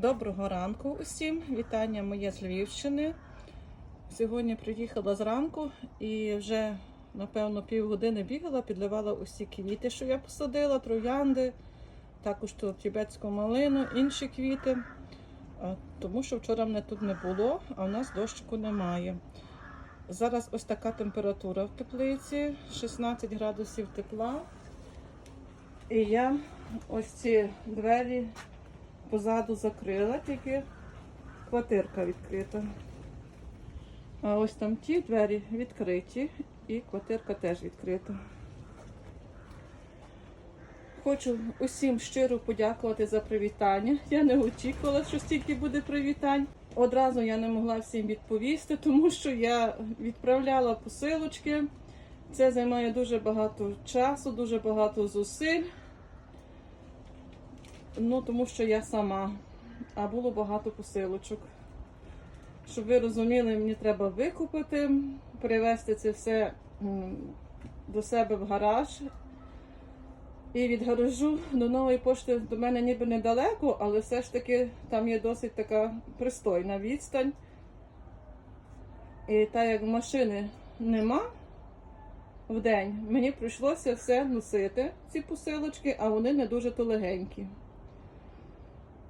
Доброго ранку усім. Вітання моє з Львівщини. Сьогодні приїхала зранку і вже, напевно, півгодини бігала, підливала усі квіти, що я посадила, троянди, також тібетську малину, інші квіти. Тому що вчора мене тут не було, а в нас дощику немає. Зараз ось така температура в теплиці, 16 градусів тепла. І я ось ці двері позаду закрила, тільки квартирка відкрита. А ось там ті двері відкриті і квартирка теж відкрита. Хочу усім щиро подякувати за привітання. Я не очікувала, що стільки буде привітань. Одразу я не могла всім відповісти, тому що я відправляла посилочки. Це займає дуже багато часу, дуже багато зусиль. Ну, тому що я сама, а було багато посилочок. Щоб ви розуміли, мені треба викупити, привезти це все до себе в гараж. І від гаражу до нової пошти до мене ніби недалеко, але все ж таки там є досить така пристойна відстань. І так як машини нема в день, мені прийшлося все носити, ці посилочки, а вони не дуже то легенькі.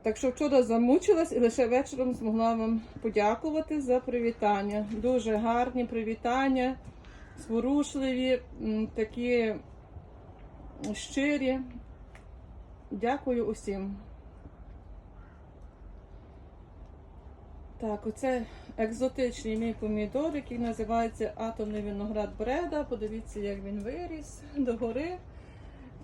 Так що вчора замучилась і лише вечором змогла вам подякувати за привітання. Дуже гарні привітання, зворушливі, такі щирі. Дякую усім. Так, оце екзотичний мій помідор, який називається атомний виноград Бреда. Подивіться, як він виріс догори.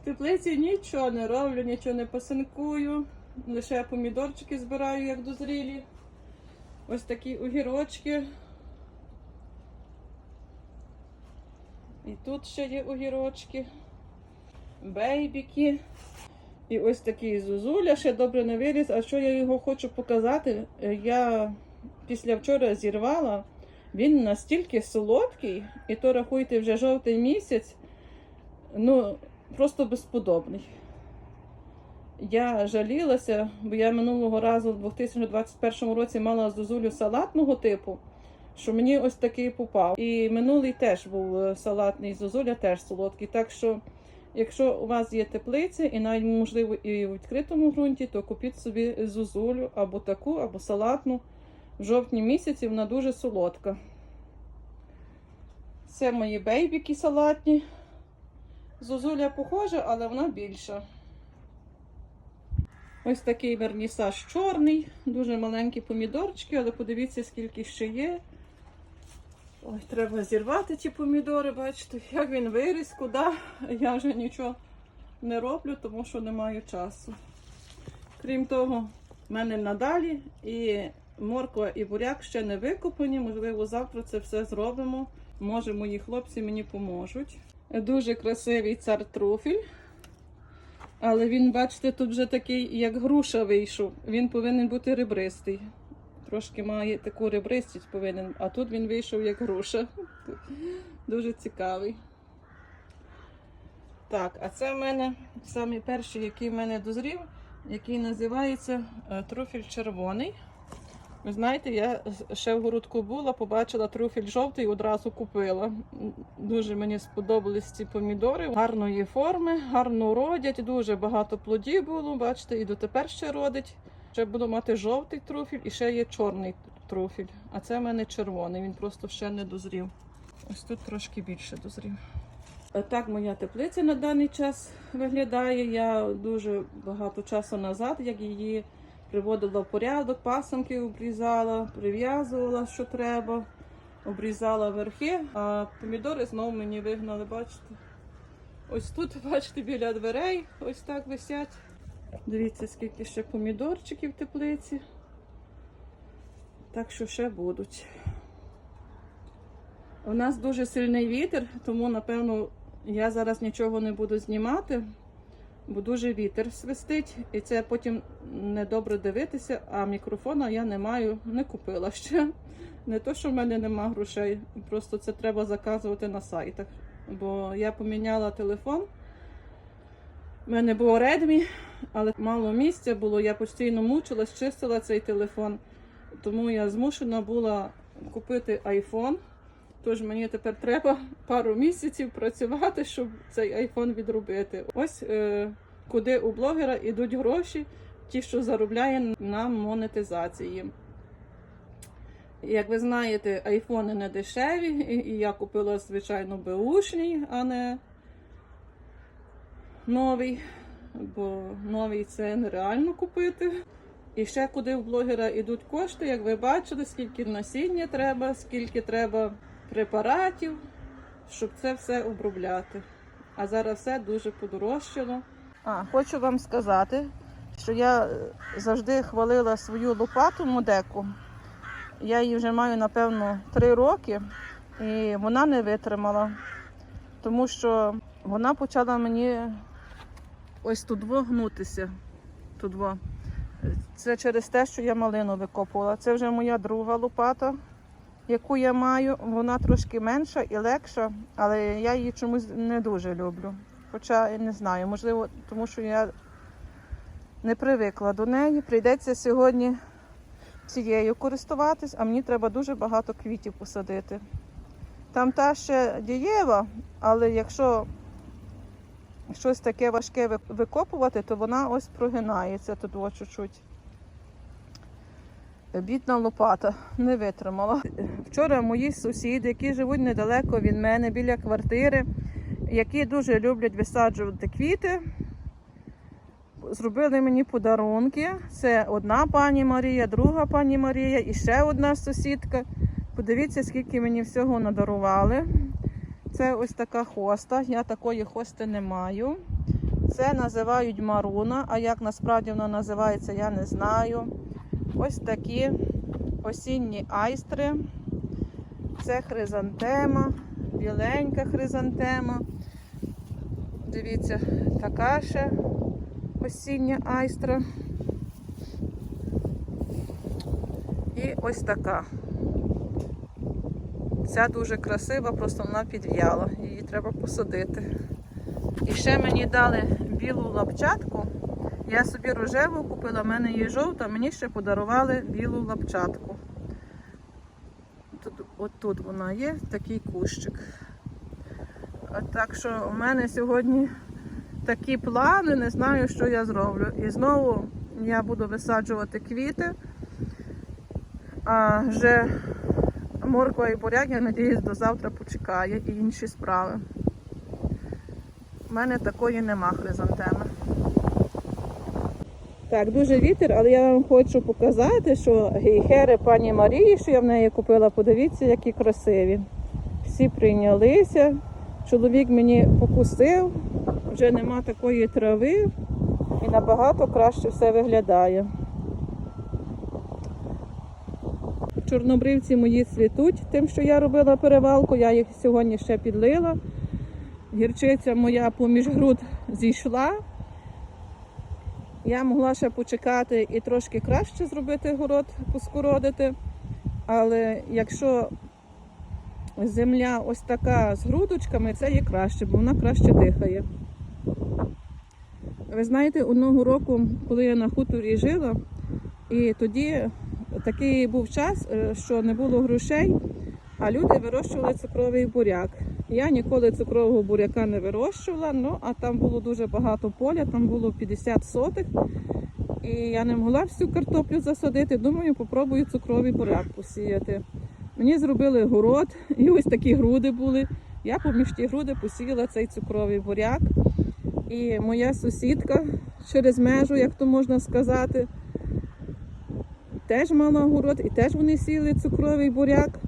В теплиці нічого не роблю, нічого не пасинкую. Лише помідорчики збираю, як дозрілі. Ось такі огірочки. І тут ще є огірочки, бейбіки. І ось такий зозуля ще добре не виріс. А що я його хочу показати? Е, Я після вчора зірвала. Він настільки солодкий, і то рахуйте вже жовтий місяць. Ну, просто безподобний. Я жалілася, бо я минулого разу в 2021 році мала зозулю салатного типу, що мені ось такий попав. І минулий теж був е, салатний зозуля, теж солодкий. Так що, якщо у вас є теплиця, і навіть можливо і в відкритому ґрунті, то купіть собі зозулю або таку, або салатну. В жовтні місяці вона дуже солодка. Це мої бейбіки салатні. Зозуля похожа, але вона більша. Ось такий вернісаж чорний, дуже маленькі помідорчики, але подивіться, скільки ще є. Ой, треба зірвати ці помідори, бачите, як він виріс, куди. Я вже нічого не роблю, тому що не маю часу. Крім того, в мене надалі і морква і буряк ще не викопані. Можливо, завтра це все зробимо. Може, мої хлопці мені поможуть. Дуже красивий цар труфіль. Але він, бачите, тут вже такий, як груша вийшов. Він повинен бути ребристий. Трошки має таку ребристість повинен, а тут він вийшов як груша. Дуже цікавий. Так, а це в мене самий перший, який в мене дозрів, який називається трофіль труфіль червоний. Ви знаєте, я ще в городку була, побачила труфіль жовтий і одразу купила. Дуже мені сподобались ці помідори. Гарної форми, гарно родять, дуже багато плодів було, бачите, і дотепер ще родить. Ще буду мати жовтий труфіль і ще є чорний труфіль. А це в мене червоний, він просто ще не дозрів. Ось тут трошки більше дозрів. Так моя теплиця на даний час виглядає. Я дуже багато часу назад, як її приводила в порядок, пасанки обрізала, прив'язувала, що треба, обрізала верхи, а помідори знову мені вигнали, бачите. Ось тут, бачите, біля дверей ось так висять. Дивіться, скільки ще помідорчиків в теплиці. Так що ще будуть. У нас дуже сильний вітер, тому, напевно, я зараз нічого не буду знімати бо дуже вітер свистить, і це потім недобре дивитися, а мікрофона я не маю, не купила ще. Не то, що в мене нема грошей, просто це треба заказувати на сайтах. Бо я поміняла телефон У мене був Redmi, але мало місця було. Я постійно мучилась, чистила цей телефон. Тому я змушена була купити iPhone. Тож мені тепер треба пару місяців працювати, щоб цей айфон відробити. Ось е, куди у блогера йдуть гроші, ті, що заробляє на монетизації. Як ви знаєте, айфони не дешеві, і я купила, звичайно, беушний, а не новий, бо новий це нереально купити. І ще куди в блогера йдуть кошти, як ви бачили, скільки насіння треба, скільки треба препаратів, щоб це все обробляти. А зараз все дуже подорожчало. А, хочу вам сказати, що я е, завжди хвалила свою лопату Модеку. Я її вже маю, напевно, три роки, і вона не витримала, тому що вона почала мені ось тут гнутися. Тут. Це через те, що я малину викопувала. Це вже моя друга лопата, яку я маю. Вона трошки менша і легша, але я її чомусь не дуже люблю. Хоча я не знаю, можливо, тому що я не привикла до неї. Прийдеться сьогодні цією користуватись, а мені треба дуже багато квітів посадити. Там та ще дієва, але якщо щось таке важке викопувати, то вона ось прогинається тут чуть-чуть. Бідна лопата не витримала. Вчора мої сусіди, які живуть недалеко від мене, біля квартири, які дуже люблять висаджувати квіти, зробили мені подарунки. Це одна пані Марія, друга пані Марія і ще одна сусідка. Подивіться, скільки мені всього надарували. Це ось така хоста. Я такої хости не маю. Це називають маруна, а як насправді вона називається, я не знаю. Ось такі осінні айстри. Це хризантема, біленька хризантема. Дивіться, така ще осіння айстра. І ось така. Ця дуже красива, просто вона підв'яла. Її треба посадити. І ще мені дали білу лапчатку. Я собі рожеву купила, в мене є жовта, мені ще подарували білу лапчатку. Тут, от тут вона є, такий кущик. А Так що у мене сьогодні такі плани, не знаю, що я зроблю. І знову я буду висаджувати квіти. А вже морква і буряк, я надіюсь, до завтра почекає і інші справи. У мене такої нема хризантеми. Так, дуже вітер, але я вам хочу показати, що гейхери пані Марії, що я в неї купила, подивіться, які красиві. Всі прийнялися. Чоловік мені покусив, вже нема такої трави і набагато краще все виглядає. Чорнобривці мої цвітуть, тим, що я робила перевалку, я їх сьогодні ще підлила. Гірчиця моя поміж груд зійшла. Я могла ще почекати і трошки краще зробити город, поскородити. Але якщо земля ось така з грудочками, це є краще, бо вона краще дихає. Ви знаєте, одного року, коли я на хуторі жила, і тоді такий був час, е, що не було грошей, а люди вирощували цукровий буряк. Я ніколи цукрового буряка не вирощувала, ну а там було дуже багато поля, там було 50 сотих. І я не могла всю картоплю засадити. Думаю, попробую цукровий буряк посіяти. Мені зробили город, і ось такі груди були. Я поміж ті груди посіяла цей цукровий буряк. І моя сусідка через межу, як то можна сказати, теж мала город, і теж вони сіяли цукровий буряк.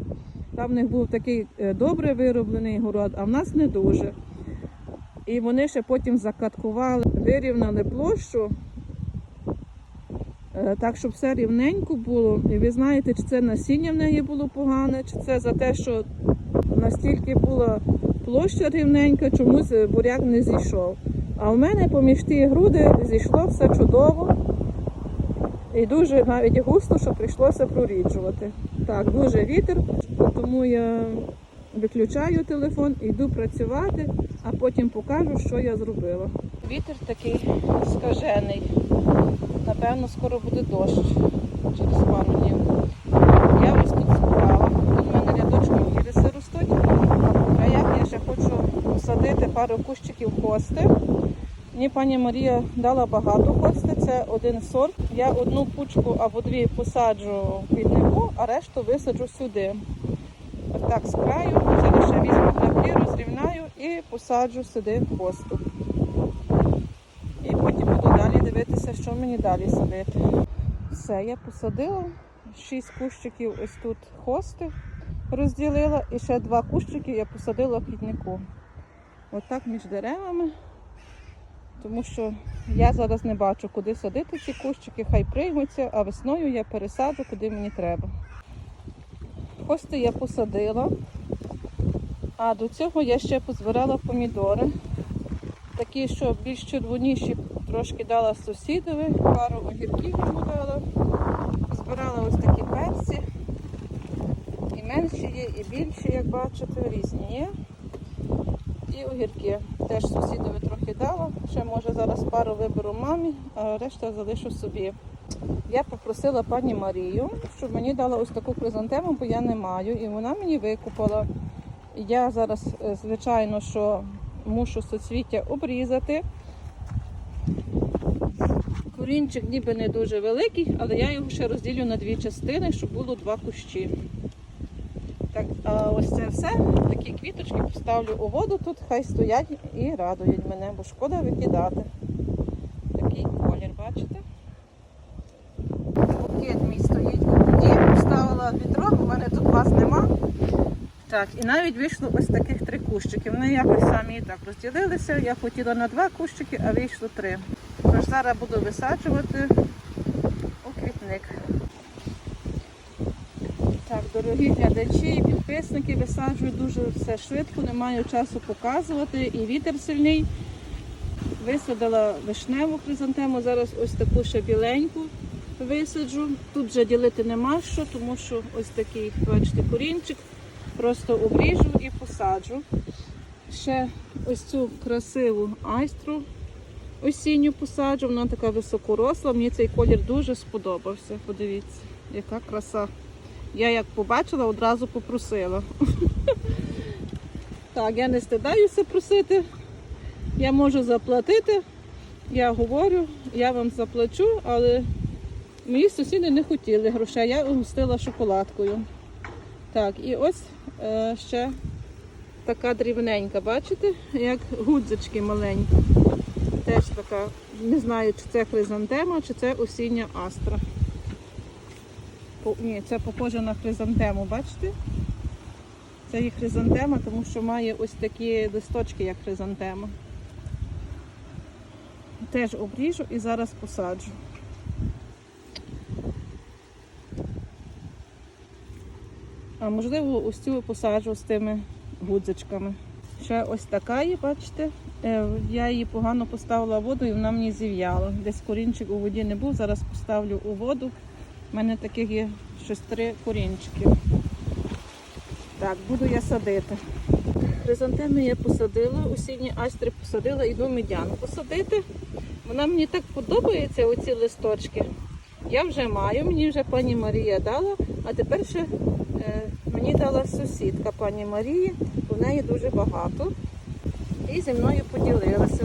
Там в них був такий е, добре вироблений город, а в нас не дуже. І вони ще потім закаткували, вирівняли площу, е, так, щоб все рівненько було. І ви знаєте, чи це насіння в неї було погане, чи це за те, що настільки була площа рівненька, чомусь е, буряк не зійшов. А в мене поміж ті груди зійшло все чудово. І дуже навіть густо, що прийшлося проріджувати. Так, дуже вітер, тому я виключаю телефон, йду працювати, а потім покажу, що я зробила. Вітер такий скажений. Напевно, скоро буде дощ через пару днів. Я ось тут збирала. Тут в мене рядочком іриси ростуть. А по краях я ще хочу посадити пару кущиків хости. Мені пані Марія дала багато хости, це один сорт. Я одну пучку або дві посаджу в квітнику, а решту висаджу сюди. Отак з краю, зараз ще візьму граблі, розрівняю і посаджу сюди хосту. І потім буду далі дивитися, що мені далі садити. Все, я посадила. Шість кущиків ось тут хости розділила. І ще два кущики я посадила в квітнику. Отак між деревами. Тому що я зараз не бачу, куди садити ці кущики, хай приймуться, а весною я пересаджу, куди мені треба. Хости я посадила, а до цього я ще позбирала помідори. Такі, що більш червоніші, трошки дала сусідові, пару огірків йому дала. Збирала ось такі перці. І менші є, і більші, як бачите, різні є. І огірки. Теж сусідові трохи дала. Ще може зараз пару виберу мамі, а решта залишу собі. Я попросила пані Марію, щоб мені дала ось таку хризантему, бо я не маю, і вона мені викупила. Я зараз, е, звичайно, що мушу соцвіття обрізати. Корінчик ніби не дуже великий, але я його ще розділю на дві частини, щоб було два кущі. Так, а ось це все, такі квіточки поставлю у воду тут, хай стоять і радують мене, бо шкода викидати. Такий колір, бачите? Букет мій стоїть у воді, поставила відро, у мене тут вас нема. Так, і навіть вийшло ось таких три кущики. Вони якось самі так розділилися. Я хотіла на два кущики, а вийшло три. Тож зараз буду висаджувати у квітник. Так, дорогі глядачі і підписники, висаджую дуже все швидко, не маю часу показувати. І вітер сильний. Висадила вишневу хризантему, зараз ось таку ще біленьку висаджу. Тут вже ділити нема що, тому що ось такий, бачите, корінчик. Просто обріжу і посаджу. Ще ось цю красиву айстру осінню посаджу. Вона така високоросла. Мені цей колір дуже сподобався. Подивіться, яка краса. Я як побачила, одразу попросила. Так, я не стидаюся просити. Я можу заплатити. Я говорю, я вам заплачу, але мої сусіди не хотіли грошей, я угостила шоколадкою. Так, і ось е, ще така дрібненька, бачите, як гудзички маленькі. Теж така, не знаю, чи це хризантема, чи це осіння астра. По- Ні, це похоже на хризантему, бачите? Це є хризантема, тому що має ось такі листочки, як хризантема. Теж обріжу і зараз посаджу. А можливо, ось цю посаджу з тими гудзичками. Ще ось така є, бачите. Е, Я її погано поставила в воду і вона мені зів'яла. Десь корінчик у воді не був, зараз поставлю у воду. У мене таких є щось три корінчики. Так, буду я садити. Хризантеми я посадила, осінні астри посадила, йду медяну посадити. Вона мені так подобається, оці листочки. Я вже маю, мені вже пані Марія дала, а тепер ще мені сусідка пані Марії, у неї дуже багато. І зі мною поділилася.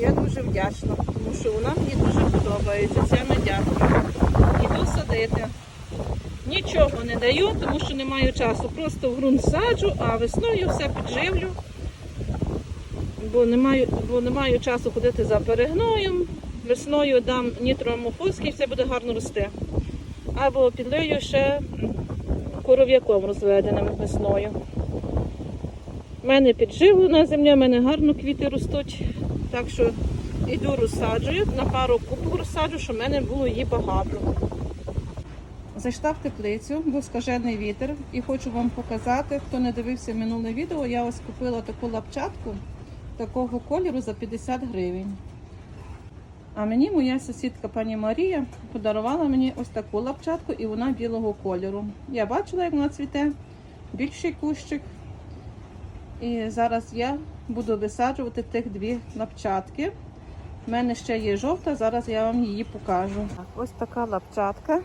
Я дуже вдячна, тому що вона мені дуже подобається, ця медянка. Іду садити. Нічого не даю, тому що не маю часу. Просто в ґрунт саджу, а весною все підживлю. Бо не маю, бо не маю часу ходити за перегноєм. Весною дам нітроамофоски і все буде гарно рости. Або підлию ще коров'яком розведеним весною. У мене підживлена земля, в мене гарно квіти ростуть. Так що йду розсаджую, на пару кубок розсаджу, щоб в мене було її багато. Зайшла в теплицю, був скажений вітер, і хочу вам показати, хто не дивився минуле відео, я ось купила таку лапчатку такого кольору за 50 гривень. А мені моя сусідка пані Марія подарувала мені ось таку лапчатку і вона білого кольору. Я бачила, як вона цвіте, більший кущик. І зараз я буду висаджувати тих дві лапчатки. У мене ще є жовта, зараз я вам її покажу. Так, ось така лапчатка.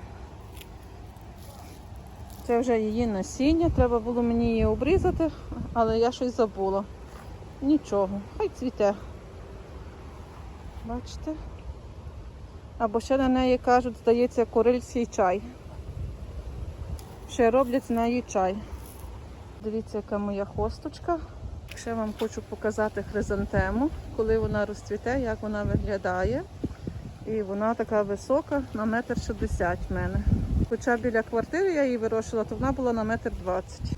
Це вже її насіння, треба було мені її обрізати, але я щось забула. Нічого, хай цвіте. Бачите? Або ще на неї кажуть, здається, корильський чай. Ще роблять з неї чай. Дивіться, яка моя хосточка. Ще вам хочу показати хризантему, коли вона розцвіте, як вона виглядає. І вона така висока, на метр шістдесят в мене. Хоча біля квартири я її вирощила, то вона була на метр двадцять.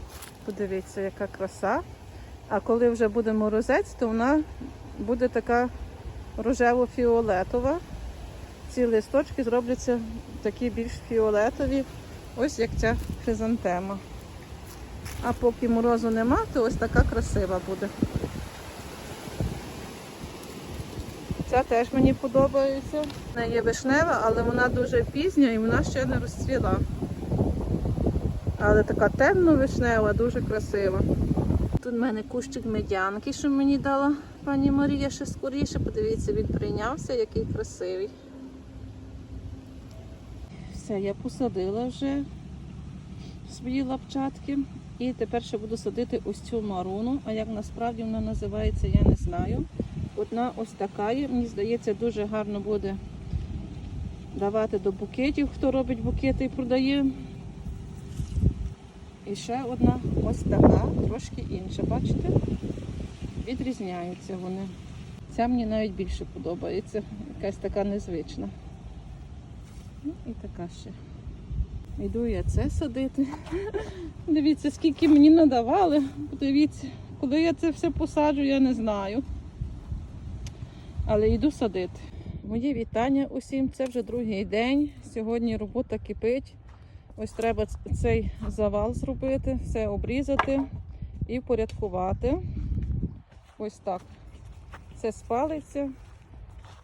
Подивіться, яка краса. А коли вже буде морозець, то вона буде така рожево-фіолетова. Ці листочки зробляться такі більш фіолетові, ось як ця хризантема. А поки морозу нема, то ось така красива буде. Ця теж мені подобається. Вона є вишнева, але вона дуже пізня і вона ще не розцвіла. Але така темно-вишнева, дуже красива. Тут в мене кущик медянки, що мені дала пані Марія ще скоріше. Подивіться, він прийнявся, який красивий. Все, я посадила вже свої лапчатки. І тепер ще буду садити ось цю маруну. А як насправді вона називається, я не знаю. Одна ось така є. Мені здається, дуже гарно буде давати до букетів, хто робить букети і продає. І ще одна ось така, трошки інша. Бачите? Відрізняються вони. Ця мені навіть більше подобається. Якась така незвична. Ну і така ще. Йду я це садити. Дивіться, скільки мені надавали. Подивіться, коли я це все посаджу, я не знаю. Але йду садити. Моє вітання усім. Це вже другий день. Сьогодні робота кипить. Ось треба цей завал зробити, все обрізати і впорядкувати. Ось так. Все спалиться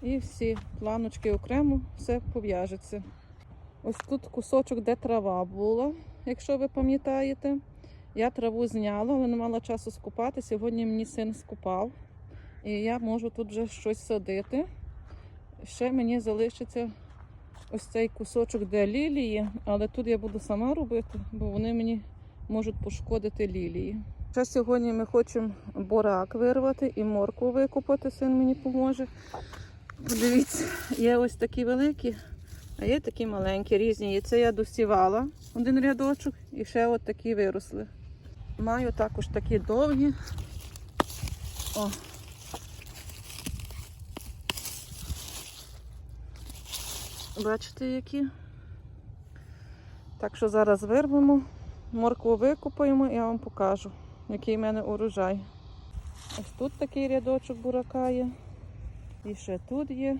і всі планочки окремо все пов'яжеться. Ось тут кусочок, де трава була, якщо ви пам'ятаєте. Я траву зняла, але не мала часу скупати. Сьогодні мені син скупав. І я можу тут вже щось садити. Ще мені залишиться ось цей кусочок, де лілії, але тут я буду сама робити, бо вони мені можуть пошкодити лілії. Ще сьогодні ми хочемо борак вирвати і моркву викопати, син мені поможе. Подивіться, є ось такі великі, а є такі маленькі, різні. І це я досівала один рядочок і ще от такі виросли. Маю також такі довгі. О. Бачите, які? Так що зараз вирвемо, моркву викопаємо і я вам покажу, який в мене урожай. Ось тут такий рядочок бурака є. І ще тут є.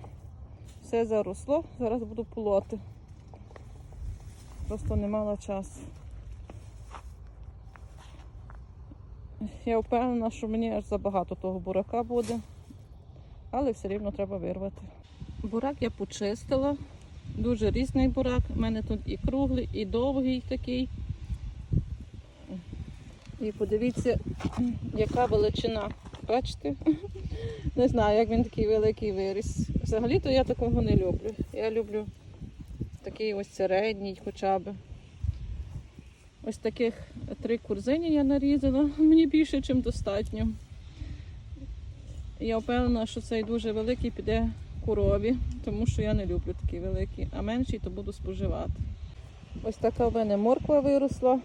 Все заросло, зараз буду полоти. Просто не мала часу. Я впевнена, що мені аж забагато того бурака буде, але все рівно треба вирвати. Бурак я почистила. Дуже різний бурак. У мене тут і круглий, і довгий такий. І подивіться, яка величина. Бачите? Не знаю, як він такий великий виріс. Взагалі-то я такого не люблю. Я люблю такий ось середній хоча б. Ось таких три курзині я нарізала. Мені більше, ніж достатньо. Я впевнена, що цей дуже великий піде корові, тому що я не люблю такі великі, а менший то буду споживати. Ось така в мене морква виросла.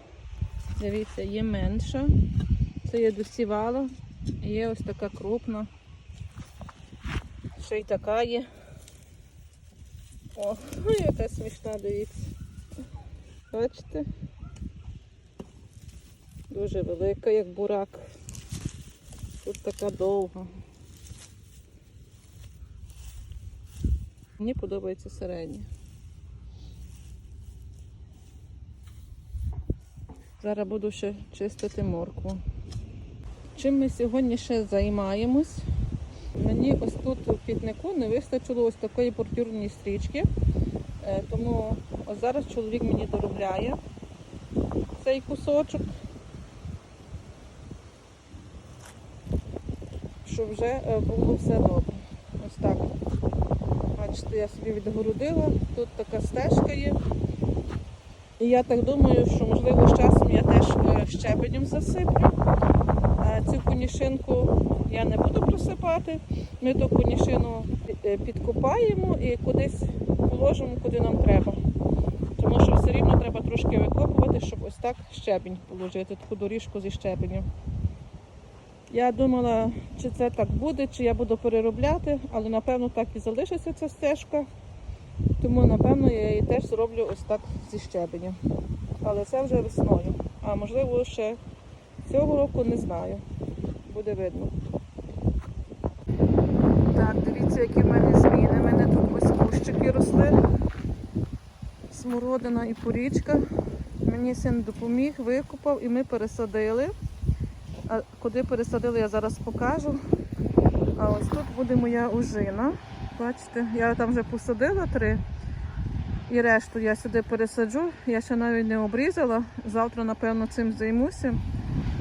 Дивіться, є менша. Це я досівала. Є ось така крупна. Ще й така є. О, яка смішна, дивіться. Бачите? Дуже велика, як бурак. Тут така довга. Мені подобається середня. Зараз буду ще чистити моркву. Чим ми сьогодні ще займаємось? Мені ось тут у квітнику не вистачило ось такої бордюрної стрічки. Е, Тому ось зараз чоловік мені доробляє цей кусочок, щоб вже е, було все добре. Ось так. Бачите, я собі відгородила, тут така стежка є. І я так думаю, що можливо з часом я теж е, щебенем засиплю. Цю конішинку я не буду просипати. Ми ту конішину е, підкопаємо і кудись положимо, куди нам треба. Тому що все рівно треба трошки викопувати, щоб ось так щебінь положити, таку доріжку зі щебенем. Я думала, чи це так буде, чи я буду переробляти, але напевно так і залишиться ця стежка. Тому напевно я її теж зроблю ось так зі щебенем. Але це вже весною. А можливо ще цього року не знаю. Буде видно. Так, дивіться, які в мене зміни. У мене тут ось кущики росли. Смородина і порічка. Мені син допоміг, викопав і ми пересадили. А куди пересадили, я зараз покажу. А ось тут буде моя ожина. Бачите, я там вже посадила три. І решту я сюди пересаджу. Я ще навіть не обрізала. Завтра, напевно, цим займуся.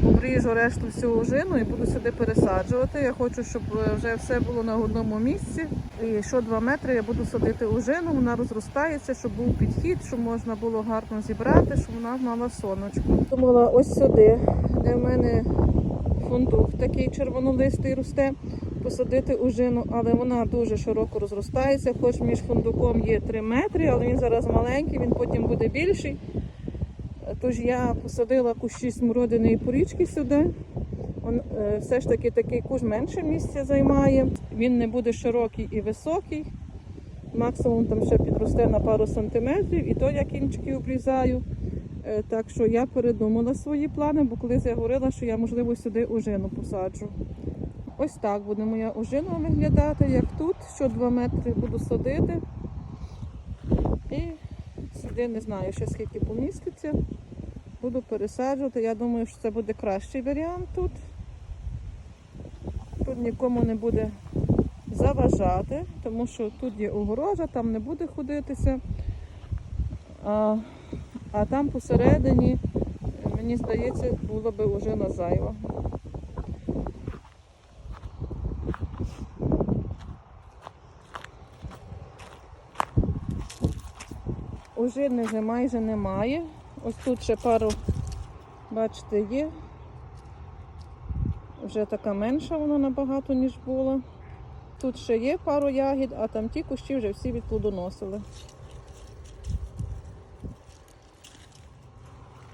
Обріжу решту всю ожину і буду сюди пересаджувати. Я хочу, щоб е, вже все було на одному місці. І що 2 метри я буду садити ожину, вона розростається, щоб був підхід, щоб можна було гарно зібрати, щоб вона мала сонечко. Думала, ось сюди, де в мене фундук такий червонолистий росте, посадити ожину, але вона дуже широко розростається, хоч між фундуком є 3 метри, але він зараз маленький, він потім буде більший. Тож я посадила кущі смородини і порічки сюди. Он, е, все ж таки такий куш менше місця займає. Він не буде широкий і високий. Максимум там ще підросте на пару сантиметрів, і то я кінчики обрізаю. Е, Так що я передумала свої плани, бо колись я говорила, що я, можливо, сюди ожину посаджу. Ось так буде моя ожина виглядати, як тут, що 2 метри буду садити. І сюди не знаю ще скільки поміститься. Буду пересаджувати. Я думаю, що це буде кращий варіант тут. Тут нікому не буде заважати, тому що тут є огорожа, там не буде ходитися. А, а там посередині, мені здається, була би вже на зайва. Вже майже немає. Ось тут ще пару, бачите, є. Вже така менша вона набагато, ніж була. Тут ще є пару ягід, а там ті кущі вже всі відплодоносили.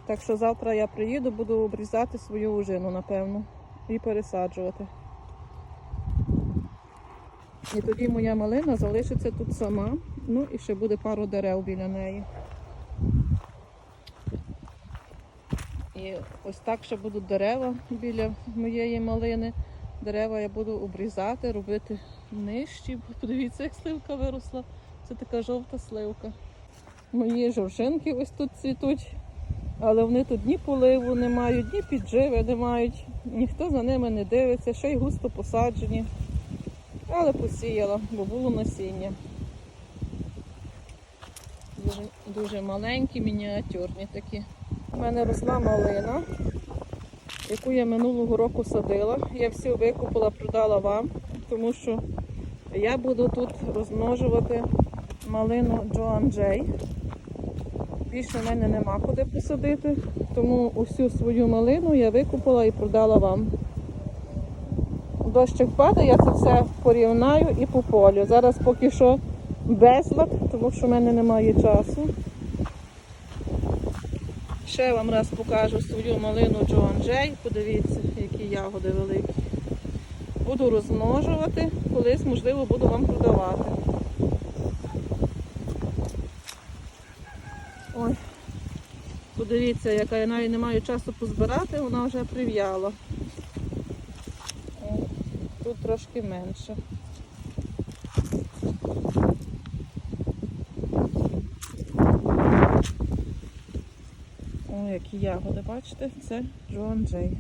Так що завтра я приїду, буду обрізати свою ожину, напевно, і пересаджувати. І тоді моя малина залишиться тут сама. Ну і ще буде пару дерев біля неї. І ось так ще будуть дерева біля моєї малини. Дерева я буду обрізати, робити нижчі. Подивіться, як сливка виросла. Це така жовта сливка. Мої жоржинки ось тут цвітуть, але вони тут ні поливу не мають, ні підживи не мають. Ніхто за ними не дивиться, ще й густо посаджені. Але посіяла, бо було насіння. Дуже, дуже маленькі, мініатюрні такі. У мене росла малина, яку я минулого року садила. Я всю викупила, продала вам, тому що я буду тут розмножувати малину Джоан Джей. Більше в мене нема куди посадити, тому усю свою малину я викупила і продала вам. Дощик падає, я це все порівнаю і по полю. Зараз поки що безлад, тому що в мене немає часу. Ще вам раз покажу свою малину Джоан Джей. Подивіться, які ягоди великі. Буду розмножувати, колись, можливо, буду вам продавати. Ой, подивіться, яка я навіть не маю часу позбирати, вона вже прив'яла. Тут трошки менше. Які ягоди, бачите? Це Джоан Джей.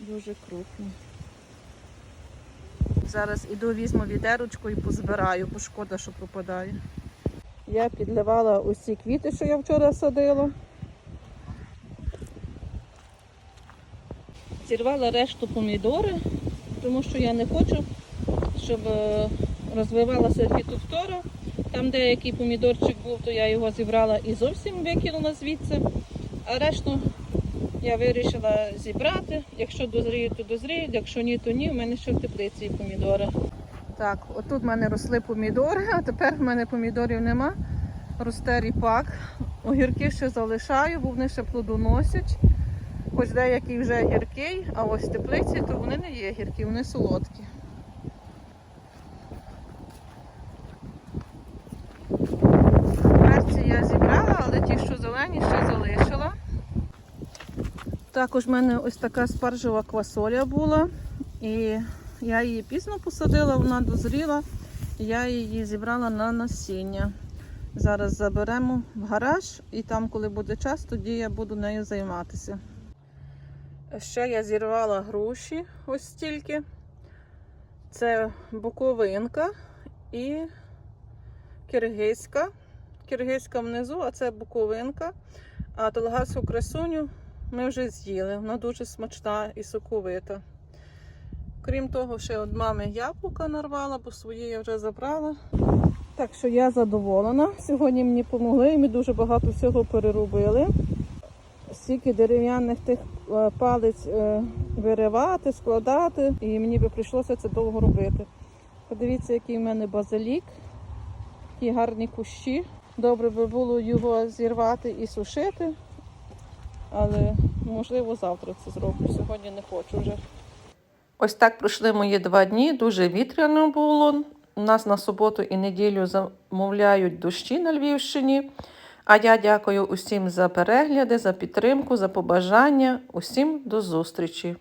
Дуже крупні. Зараз іду, візьму відерочку і позбираю, бо шкода, що пропадає. Я підливала усі квіти, що я вчора садила. Зірвала решту помідори. тому що я не хочу, щоб е, розвивалася фітофтора. Там деякий помідорчик був, то я його зібрала і зовсім викинула звідси. А решту я вирішила зібрати. Якщо дозріють, то дозріють, якщо ні, то ні. У мене ще в теплиці помідори. Так, отут в мене росли помідори, а тепер в мене помідорів нема. Росте ріпак. Огірки ще залишаю, бо вони ще плодоносять. Хоч деякий вже гіркий, а ось в теплиці, то вони не є гіркі, вони солодкі. Перці я зібрала, але ті, що зелені, ще залишила. Також в мене ось така спаржева квасоля була. І я її пізно посадила, вона дозріла. Я її зібрала на насіння. Зараз заберемо в гараж, і там, коли буде час, тоді я буду нею займатися. Ще я зірвала груші ось стільки. Це буковинка і киргизька. Киргизька внизу, а це буковинка. А толгасу красуню ми вже з'їли. Вона дуже смачна і соковита. Крім того, ще від мами яблука нарвала, бо свої я вже забрала. Так що я задоволена. Сьогодні мені допомогли, ми дуже багато всього переробили. Стільки дерев'яних тих е, палець е, виривати, складати, і мені би прийшлося це довго робити. Подивіться, який в мене базилік, які гарні кущі. Добре би було його зірвати і сушити, але можливо завтра це зроблю. Сьогодні не хочу вже. Ось так пройшли мої два дні. Дуже вітряно було. У нас на суботу і неділю замовляють дощі на Львівщині. А я дякую усім за перегляди, за підтримку, за побажання. Усім до зустрічі!